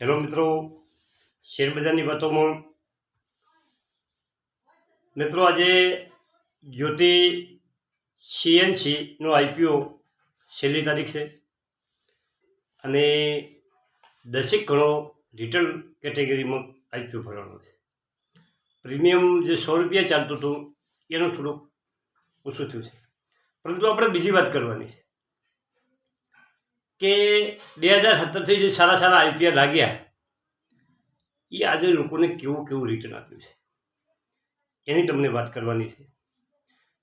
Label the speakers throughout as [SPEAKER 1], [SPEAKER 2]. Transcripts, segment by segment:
[SPEAKER 1] Hello મિત્રો શેરબજારની વાતોમાં મિત્રો, આજે જ્યોતિ સીએનસીનો આઈપીઓ છેલ્લી તારીખ છે અને દસેક ગણો રિટર્ન કેટેગરીમાં આઈપીઓ ભરવાનો છે. પ્રીમિયમ જે સો રૂપિયા ચાલતું હતું, એનું થોડુંક ઓછું થયું છે. પરંતુ આપણે બીજી વાત કરવાની છે. કે બે હજાર સત્તરથી જે સારા સારા આઈપીએલ લાગ્યા, એ આજે લોકોને કેવું કેવું રિટર્ન આપ્યું છે. એની તમને વાત કરવાની છે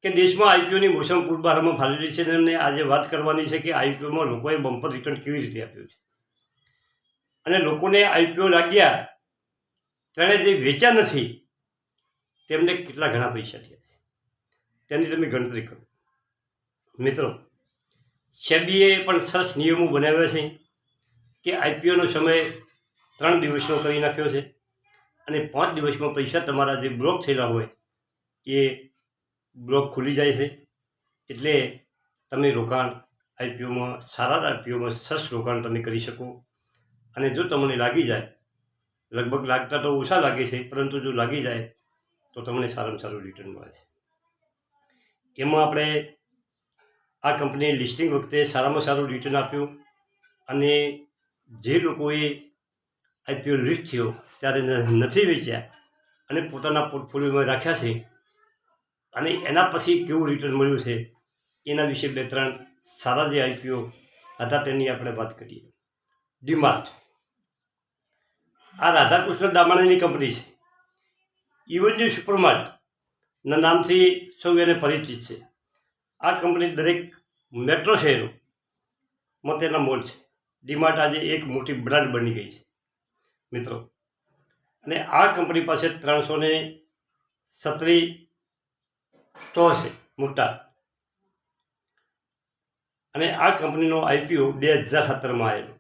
[SPEAKER 1] કે દેશમાં આઈપીઓની મોસમ પૂર્વભારમાં ફાલેલી છે અને આજે વાત કરવાની છે કે આઈપીઓમાં લોકોએ બમ્પર રિટર્ન કેવી રીતે આપ્યું છે. અને લોકોને આઈપીઓ લાગ્યા, તેણે જે વેચ્યા નથી, તેમને કેટલા ઘણા પૈસા થયા છે. તેની તમે ગણતરી કરો. મિત્રો સેબીએ પણ સરસ નિયમો બનાવ્યા છે કે આઈપીઓનો સમય ત્રણ દિવસનો કરી નાખ્યો છે અને પાંચ દિવસમાં પૈસા તમારા જે બ્લોક થયેલા હોય એ બ્લોક ખુલી જાય છે. એટલે તમે રોકાણ આઈપીઓમાં સારા આઈપીઓમાં સરસ રોકાણ તમે કરી શકો. અને જો તમને લાગી જાય, લગભગ લાગતા તો ઓછા લાગે છે, પરંતુ જો લાગી જાય તો તમને સારામાં સારું રિટર્ન મળે છે. એમાં આપણે આ કંપનીએ લિસ્ટિંગ વખતે સારામાં સારું રિટર્ન આપ્યું અને જે લોકોએ આઈપીઓ લિસ્ટ થયો ત્યારે નથી વેચ્યા અને પોતાના પોર્ટફોલિયોમાં રાખ્યા છે અને એના પછી કેવું રિટર્ન મળ્યું છે, એના વિશે બે ત્રણ સારા જે આઈપીઓ હતા તેની આપણે વાત કરીએ. ડીમાર્ટ. આ રાધાકૃષ્ણ દામાણીની કંપની છે. ઇવનજી સુપરમાર્ટના નામથી સૌ એને પરિચિત છે. આ કંપની દરેક મેટ્રો શહેરોમાં તેના મોલ છે. ડીમાર્ટ આજે એક મોટી બ્રાન્ડ બની ગઈ છે, મિત્રો. અને આ કંપની પાસે ત્રણસો ને સત્રી સ્ટોર છે, મોટા. અને આ કંપનીનો આઈપીઓ બે હજાર સત્તરમાં આવેલો.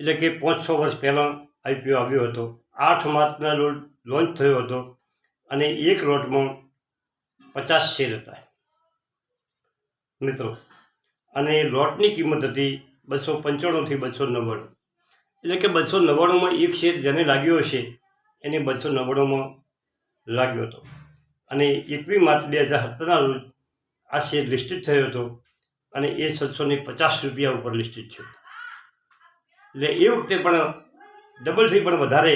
[SPEAKER 1] એટલે કે પાંચ છ વર્ષ પહેલાં આઈપીઓ આવ્યો હતો. આઠ માર્ચના લોન્ચ થયો હતો અને એક લોટમાં પચાસ શેર હતા. મિત્રો. અને લોટની કિંમત હતી બસો પંચાણુંથી બસો નવ્વાણું. એટલે કે બસો નવ્વાણુંમાં એક શેર જેને લાગ્યો હશે, એને બસો નવ્વાણુંમાં લાગ્યો હતો. અને એકવી માર્ચ બે હજાર સત્તરના રોજ આ શેર લિસ્ટેડ થયો હતો અને એ ને પચાસ રૂપિયા ઉપર લિસ્ટેડ થયો એટલે એ વખતે પણ ડબલથી પણ વધારે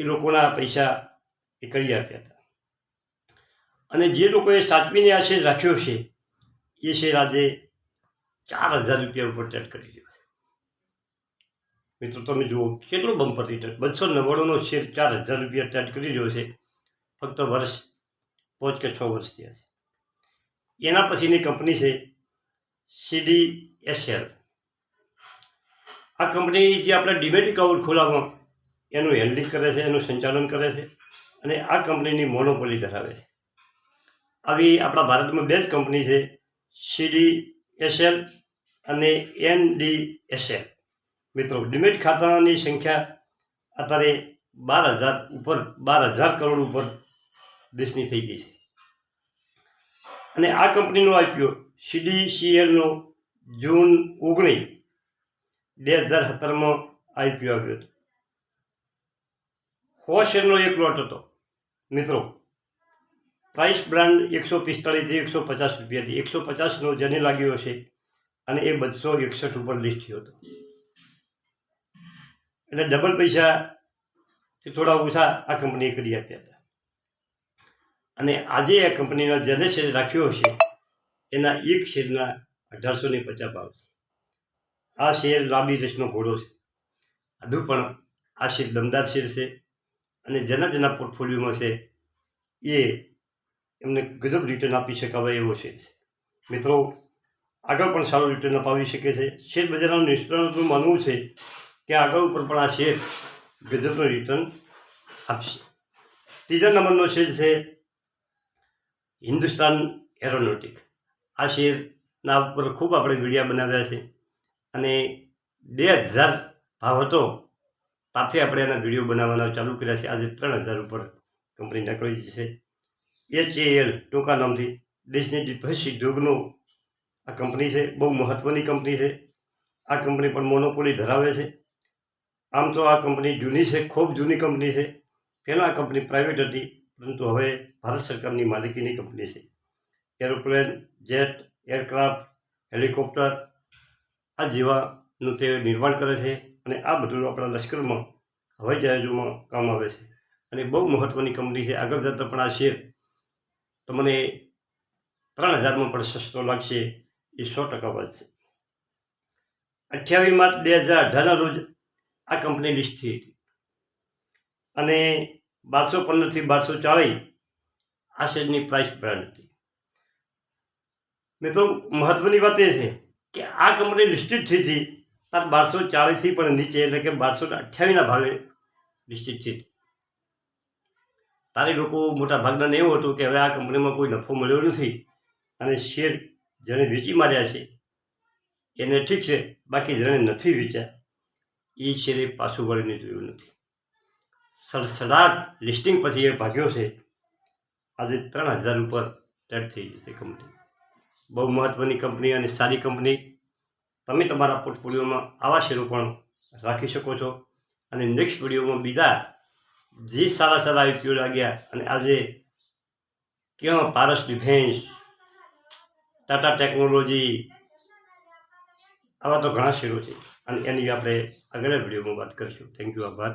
[SPEAKER 1] એ લોકોના પૈસા એ કરી આપ્યા હતા. અને જે લોકોએ સાચવીને આ શેર રાખ્યો છે એ શેર આજે ચાર હજાર રૂપિયા ઉપર ટ્રેડ કરી દીધો છે. મિત્રો, તમે જુઓ, કેટલો બમ્પર રિટર્ન બસો નવ્વાણુંનો શેર ચાર હજાર રૂપિયા ટ્રેડ કરી રહ્યો છે. ફક્ત વર્ષ, પાંચ કે છ વર્ષ થયા છે. એના પછીની કંપની છે સીડી એસએલ આ કંપની જે આપણે ડિબેટ એકાઉન્ટ ખોલાવવા, એનું હેન્ડલિંગ કરે છે, એનું સંચાલન કરે છે અને આ કંપનીની મોનોપોલી ધરાવે છે. આવી આપણા ભારતમાં બે જ કંપની છે સીડી એસએલ અને એન ડી એસએલ મિત્રો ડિમેટ ખાતાની સંખ્યા અત્યારે બાર હજાર ઉપર, બાર હજાર કરોડ ઉપર દેશની થઈ ગઈ છે. અને આ કંપનીનો આઈપીઓ સીડીસીએલનો જૂન ઓગણીસ બે હજાર સત્તરમાં આઈપીઓ આવ્યો હતો. સો શેરનો એક લોટ હતો. મિત્રો પ્રાઇસ બ્રાન્ડ એકસો પિસ્તાળીસથી એકસો પચાસ રૂપિયાથી એકસો પચાસનો જેને લાગ્યો હશે અને એ બસો એકસઠ ઉપર લિસ્ટ થયો હતો. એટલે ડબલ પૈસા થોડા ઓછા આ કંપનીએ કરી આપ્યા હતા. અને આજે આ કંપનીનો જેને શેર રાખ્યો હશે, એના એક શેરના અઢારસો ને પચાસ ભાવ છે. આ શેર લાંબી રેસનો ઘોડો છે. હજુ પણ આ શેર દમદાર શેર છે અને જેના જેના પોર્ટફોલિયોમાં છે એ એમને ગજબ રિટર્ન આપી શકાવાય એવો છે. મિત્રો, આગળ પણ સારું રિટર્ન અપાવી શકે છે. શેર બજારના નિષ્ણાતોનું માનવું છે કે આગળ ઉપર પણ આ શેર ગજબનો રિટર્ન આપશે. ત્રીજા નંબરનો શેર છે હિન્દુસ્તાન એરોનોટિક. આ શેરના ઉપર ખૂબ આપણે વિડીયા બનાવ્યા છે અને બે હજાર ભાવ હતો ત્યાંથી આપણે એના વીડિયો બનાવવાના ચાલુ કર્યા છે. આજે ત્રણ હજાર ઉપર કંપની નીકળી છે એચ એલ ટૂંકા નામથી, દેશની ડિફેન્સ ઉદ્યોગનો આ કંપની છે, બહુ મહત્ત્વની કંપની છે. આ કંપની પણ મોનોપોલી ધરાવે છે. આમ તો આ કંપની જૂની છે, ખૂબ જૂની કંપની છે. પહેલાં આ કંપની પ્રાઇવેટ હતી, પરંતુ હવે ભારત સરકારની માલિકીની કંપની છે. એરોપ્લેન, જેટ, એરક્રાફ્ટ, હેલિકોપ્ટર, આ જેવાનું તે નિર્માણ કરે છે અને આ બધું આપણા લશ્કરમાં હવાઈ જહાજોમાં કામ આવે છે. અને બહુ મહત્ત્વની કંપની છે, આગળ જતાં પણ આ શેર તમને ત્રણ હજારમાં પણ સસ્તો લાગશે, એ સો ટકા વાત છે. અઠ્યાવીસ માર્ચ બે હજાર અઢારના રોજ આ કંપની લિસ્ટ થઈ હતી. અને બારસો પંદરથી બારસો ચાળીસ આ શેરની પ્રાઇસ બ્રાન્ડ હતી. મિત્રો મહત્ત્વની વાત એ છે કે આ કંપની લિસ્ટેડ થઈ હતી, તાર બારસો ચાળીસથી પણ નીચે, એટલે કે બારસો અઠ્યાવીસના ભાવે લિસ્ટેડ થઈ હતી. તારે લોકો મોટા ભાગનાને એવું હતું કે હવે આ કંપનીમાં કોઈ નફો મળ્યો નથી અને શેર જેણે વેચી માર્યા છે, એને ઠીક છે, બાકી જેણે નથી વેચ્યા, એ શેરે પાછું વળીને જોયું નથી. સડસડાટ લિસ્ટિંગ પછી એ ભાગ્યો છે, આજે ત્રણ હજાર ઉપર ટ્રેડ થઈ ગઈ છે કંપની બહુ મહત્ત્વની કંપની અને સારી કંપની તમે તમારા પોર્ટફોલિયોમાં આવા શેરો પણ રાખી શકો છો. અને નેક્સ્ટ વિડીયોમાં બીજા જે સારા સારા આઈપીઓ લાગ્યા અને આજે કેવા પારસ ડિફેન્સ ટાટા ટેકનોલોજી, આવા તો ઘણા શેરો છે. અને એની આપણે આગળના વિડીયોમાં વાત કરીશું. થેન્ક યુ આભાર.